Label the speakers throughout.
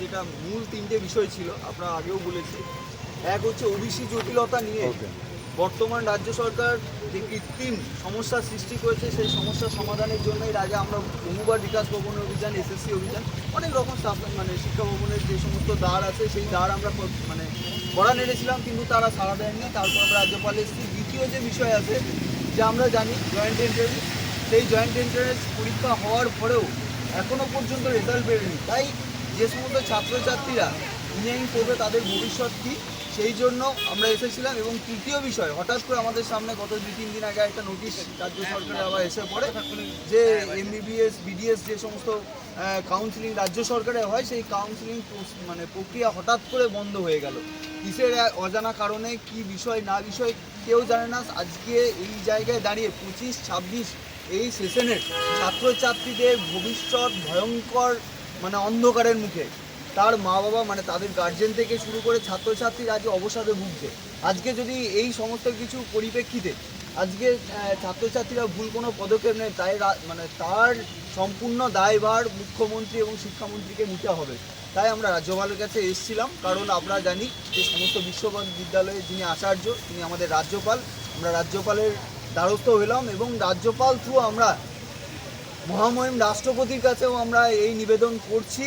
Speaker 1: যেটা মূল তিনটে বিষয় ছিল আপনারা আগেও বলেছি। এক হচ্ছে ওবিসি জটিলতা নিয়ে বর্তমান রাজ্য সরকার যে কৃত্রিম সমস্যার সৃষ্টি করেছে সেই সমস্যার সমাধানের জন্য এর আগে আমরা বহুবার বিকাশ ভবন অভিযান এসএসসি অভিযান অনেক রকম মানে শিক্ষা ভবনের যে সমস্ত দ্বার আছে সেই দ্বার আমরা মানে করা নেড়েছিলাম কিন্তু তারা সাড়া দেয়নি। তারপর আমরা রাজ্যপাল এসেছি। দ্বিতীয় যে বিষয় আছে যে আমরা জানি জয়েন্ট এন্ট্রান্স সেই জয়েন্ট এন্ট্রান্স পরীক্ষা হওয়ার পরেও এখনও পর্যন্ত রেজাল্ট বেরোয়নি। তাই যে সমস্ত ছাত্রছাত্রীরা ইঞ্জিনিয়ারিং করবে তাদের ভবিষ্যৎ কী, সেই জন্য আমরা এসেছিলাম। এবং তৃতীয় বিষয়, হঠাৎ করে আমাদের সামনে গত দুই, তিন দিন আগে একটা নোটিশ রাজ্য সরকারের আবার এসে পড়ে যে এমবিবিএস বিডিএস যে সমস্ত কাউন্সিলিং রাজ্য সরকারে হয়, সেই কাউন্সিলিং মানে প্রক্রিয়া হঠাৎ করে বন্ধ হয়ে গেল। কিসের অজানা কারণে, কি বিষয়, না বিষয়, কেউ জানে না। আজকে এই জায়গায় দাঁড়িয়ে পঁচিশ, ছাব্বিশ, এই সেশনের ছাত্রছাত্রীদের ভবিষ্যৎ ভয়ঙ্কর মানে অন্ধকারের মুখে। তার মা বাবা মানে তাদের গার্জেন থেকে শুরু করে ছাত্রছাত্রীরা আজ অবসাদে ভুগছে। আজকে যদি এই সমস্ত কিছু পরিপ্রেক্ষিতে আজকে ছাত্রছাত্রীরা ভুল কোনো পদক্ষেপ নেয়, তাই মানে তার সম্পূর্ণ দায়ভার মুখ্যমন্ত্রী এবং শিক্ষামন্ত্রীকে নিতে হবে। তাই আমরা রাজ্যপালের কাছে এসেছিলাম, কারণ আমরা জানি যে সমস্ত বিশ্ববিদ্যালয়ে যিনি আচার্য, তিনি আমাদের রাজ্যপাল। আমরা রাজ্যপালের দ্বারস্থ হলাম এবং রাজ্যপাল থ্রু আমরা মহামহিম রাষ্ট্রপতির কাছেও আমরা এই নিবেদন করছি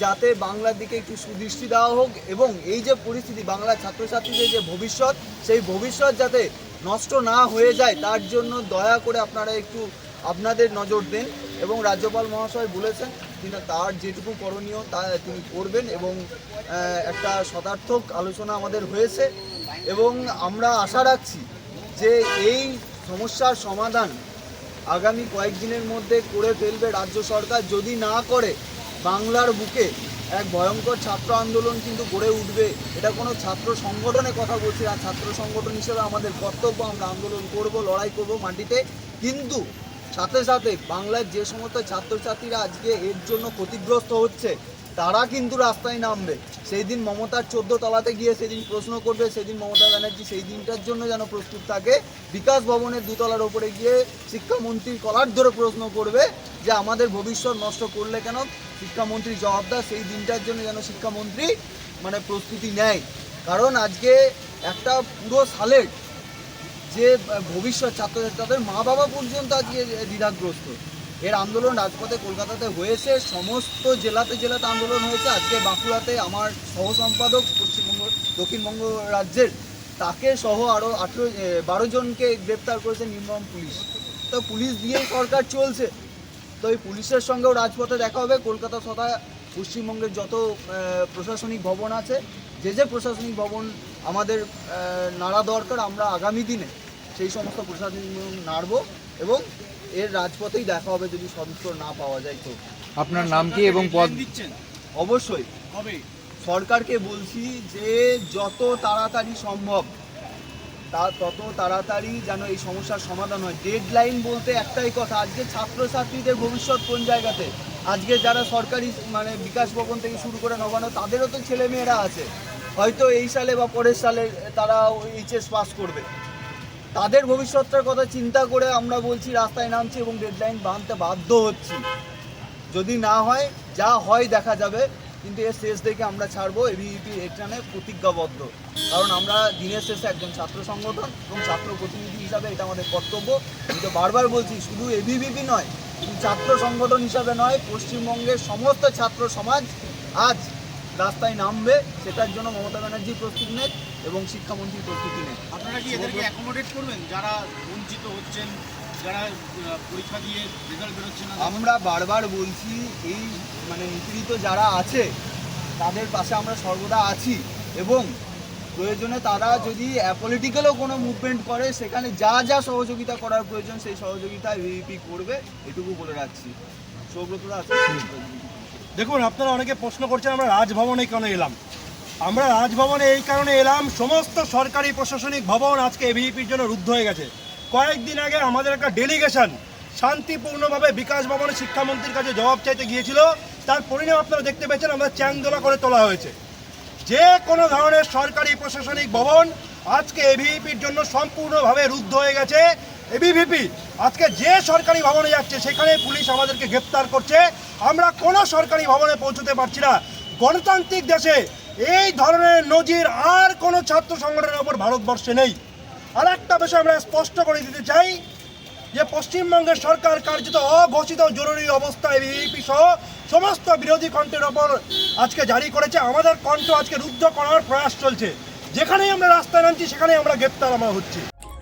Speaker 1: যাতে বাংলার দিকে একটু সুদৃষ্টি দেওয়া হোক এবং এই যে পরিস্থিতি বাংলার ছাত্রছাত্রীদের যে ভবিষ্যৎ, সেই ভবিষ্যৎ যাতে নষ্ট না হয়ে যায়, তার জন্য দয়া করে আপনারা একটু আপনাদের নজর দেন এবং রাজ্যপাল মহাশয় বলেছেন তিনি তার যেটুকু করণীয় তা তিনি করবেন এবং একটা শতার্থক আলোচনা আমাদের হয়েছে এবং আমরা আশা রাখছি যে এই সমস্যার সমাধান আগামী কয়েকদিনের মধ্যে করে ফেলবে রাজ্য সরকার। যদি না করে, বাংলার বুকে এক ভয়ঙ্কর ছাত্র আন্দোলন কিন্তু গড়ে উঠবে। এটা কোনো ছাত্র সংগঠনে কথা বলছি আর ছাত্র সংগঠন হিসেবে আমাদের কর্তব্য, আমরা আন্দোলন করব, লড়াই করব মাটিতে। কিন্তু সাথে সাথে বাংলার যে সমস্ত ছাত্রছাত্রীরা আজকে এর জন্য ক্ষতিগ্রস্ত হচ্ছে, তারা কিন্তু রাস্তায় নামবে। সেই দিন মমতার চোদ্দ তলাতে গিয়ে সেদিন প্রশ্ন করবে, সেদিন মমতা ব্যানার্জি সেই দিনটার জন্য যেন প্রস্তুত থাকে। বিকাশ ভবনের দুতলার ওপরে গিয়ে শিক্ষামন্ত্রীর কলার ধরে প্রশ্ন করবে যে, আমাদের ভবিষ্যৎ নষ্ট করলে কেন শিক্ষামন্ত্রী জবাবদার সেই দিনটার জন্য যেন শিক্ষামন্ত্রী মানে প্রস্তুতি নেয়? কারণ আজকে একটা পুরো সালের যে ভবিষ্যৎ ছাত্রছাত্রী তাদের মা বাবা পর্যন্ত আজকে দ্বিধাগ্রস্ত। এর আন্দোলন রাজপথে কলকাতাতে হয়েছে, সমস্ত জেলাতে জেলাতে আন্দোলন হয়েছে। আজকে বাঁকুড়াতে আমার সহ সম্পাদক পশ্চিমবঙ্গ, দক্ষিণবঙ্গ রাজ্যের, তাকে সহ আরও আঠেরো বারো জনকে গ্রেপ্তার করেছে নির্মম পুলিশ। তো পুলিশ দিয়েই সরকার চলছে। তো এই পুলিশের সঙ্গেও রাজপথে দেখা হবে। কলকাতা তথা পশ্চিমবঙ্গের যত প্রশাসনিক ভবন আছে, যে যে প্রশাসনিক ভবন আমাদের নাড়া দরকার, আমরা আগামী দিনে সেই সমস্ত ভবন নাড়ব এবং এর রাজপথেই দেখা হবে যদি সদস্য না পাওয়া যায় তো।
Speaker 2: আপনার নাম কি এবং পদ?
Speaker 3: দিচ্ছেন?
Speaker 1: অবশ্যই।
Speaker 3: হবে।
Speaker 1: সরকারকে বলছি যে যত তাড়াতাড়ি সম্ভব তা তত তাড়াতাড়ি যেন এই সমস্যার সমাধান হয়। ডেড লাইন বলতে একটাই কথা আজকে ছাত্রছাত্রীদের ভবিষ্যৎ কোন জায়গাতে? আজকে যারা সরকারি মানে বিকাশ ভবন থেকে শুরু করে নবান্ন তাদেরও তো ছেলেমেয়েরা আছে। হয়তো এই সালে বা পরের সালে তারা এইচএস পাস করবে। তাদের ভবিষ্যৎটার কথা চিন্তা করে আমরা বলছি রাস্তায় নামছি এবং ডেডলাইন বাঁধতে বাধ্য হচ্ছি। যদি না হয়, যা হয় দেখা যাবে, কিন্তু এর শেষ দেখে আমরা ছাড়বো এবিইপি এখানে প্রতিজ্ঞাবদ্ধ। কারণ আমরা দিনের শেষে একজন ছাত্র সংগঠন এবং ছাত্র প্রতিনিধি হিসাবে এটা আমাদের কর্তব্য। আমি তো বারবার বলছি, শুধু এবিভিপি নয়, শুধু ছাত্র সংগঠন হিসাবে নয়, পশ্চিমবঙ্গের সমস্ত ছাত্র সমাজ আজ রাস্তায় নামবে সেটার জন্য মমতা ব্যানার্জি প্রস্তুতি নেন এবং শিক্ষামন্ত্রী প্রস্তুতি নেন
Speaker 3: আপনারা কি এদেরকে অ্যাকোমোডেট করবেন? যারা বঞ্চিত হচ্ছেন যারা পরীক্ষা দিয়ে রেজাল্ট বেরোচ্ছে না
Speaker 1: আমরা বারবার বলছি এই মানে নিপীড়িত যারা আছে তাদের পাশে আমরা সর্বদা আছি এবং প্রয়োজনে তারা যদি পলিটিক্যালও কোনো মুভমেন্ট করে সেখানে যা যা সহযোগিতা করার প্রয়োজন সেই সহযোগিতা ভিপি করবে এটুকু বলে রাখছি। সৌব্রতরা আছে
Speaker 4: দেখুন, আপনারা অনেকে প্রশ্ন করছেন, আমরা রাজভবনে কেন এলাম? আমরা রাজভবনে এই কারণে এলাম, সমস্ত সরকারি প্রশাসনিক ভবন আজকে এভিপির জন্য রুদ্ধ হয়ে গেছে। কয়েকদিন আগে আমাদের একটা ডেলিগেশন শান্তিপূর্ণভাবে বিকাশ ভবনে শিক্ষামন্ত্রীর কাছে জবাব চাইতে গিয়েছিল। তার পরিণাম আপনারা দেখতে পেয়েছেন, আমরা চ্যাংদোলা করে তোলা হয়েছে। যে কোনো ধরনের সরকারি প্রশাসনিক ভবন আজকে এভিপির জন্য সম্পূর্ণভাবে রুদ্ধ হয়ে গেছে। এবিভিপি আজকে যে সরকারি ভবনে যাচ্ছে, সেখানে পুলিশ আমাদেরকে গ্রেপ্তার করছে। আমরা কোনো সরকারি ভবনে পৌঁছতে পারছি না। গণতান্ত্রিক দেশে এই ধরনের নজির আর কোনো ছাত্র সংগঠনের ওপর ভারতবর্ষে নেই। আর একটা বিষয় আমরা স্পষ্ট করে দিতে চাই, যে পশ্চিমবঙ্গের সরকার কার্যত অঘোষিত জরুরি অবস্থায় বিএপি সহ সমস্ত বিরোধী কণ্ঠের ওপর আজকে জারি করেছে। আমাদের কণ্ঠ আজকে রুদ্ধ করার প্রয়াস চলছে। যেখানেই আমরা রাস্তায় নামছি, সেখানেই আমরা গ্রেপ্তার আমরা হচ্ছি।